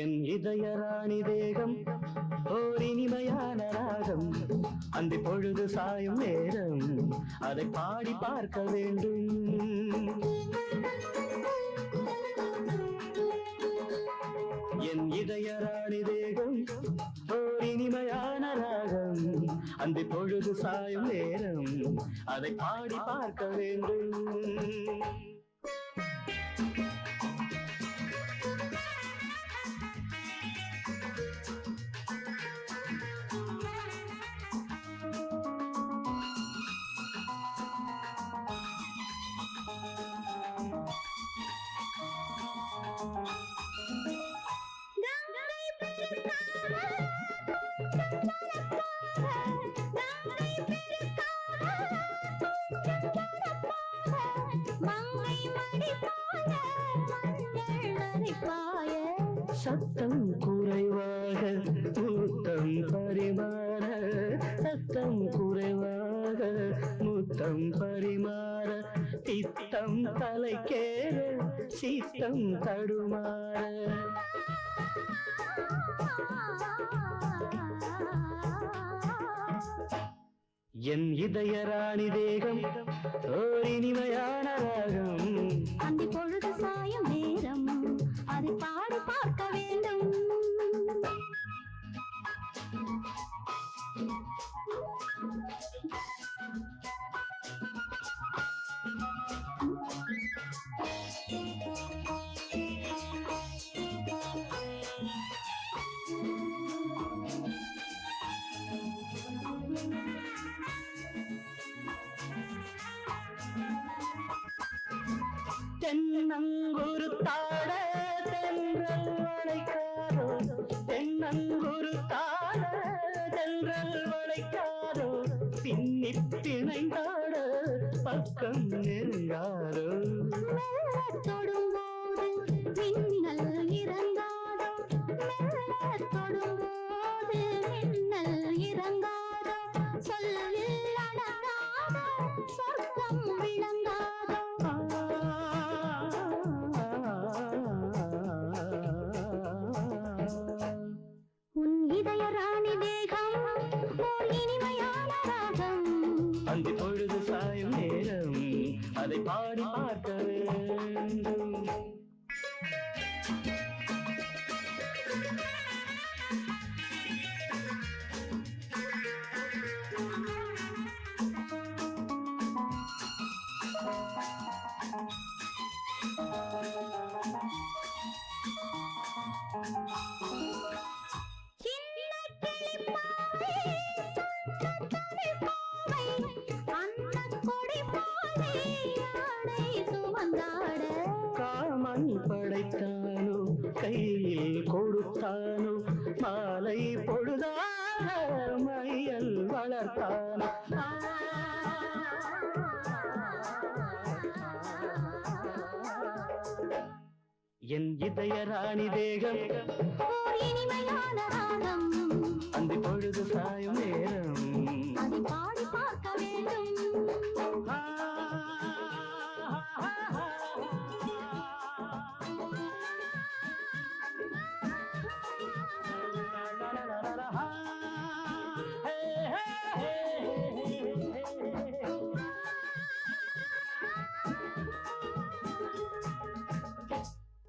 என் இதய ராணி தேகம் ஓர் இனிமையான ராகம். அந்த பொழுது சாயும் நேரம் அதை பாடி பார்க்க வேண்டும். என் இதய ராணி தேகம் ஓர் இனிமையான ராகம். அந்த பொழுது சாயும் நேரம் அதை பாடி பார்க்க வேண்டும். சத்தம் குறைவாக கூட்டம் பரிமாற சத்தம் குறைவாக முத்தம் பரிமாற தித்தம் தலைக்கேற சித்தம் தடுமாற. என் இதய ராணி தேகம் ஓர் இனிமையான ராகம். அந்த பொழுது சாயம் நேரம் அதை பாடி பார்க்க வேண்டும். தென்னங்குரு தாட தென்றல் வளைக்காரோ தென்னங்குரு தாட தென்றல் வளைக்காரோ பின்னி பிணைந்தாட பக்கம் நெருங்காரோ காமன் படைத்தானோ கையில் கொடுத்தானோ மாலை பொழுதாக மையல் வளர்த்தான். என் இதய ராணி தேகம். அந்த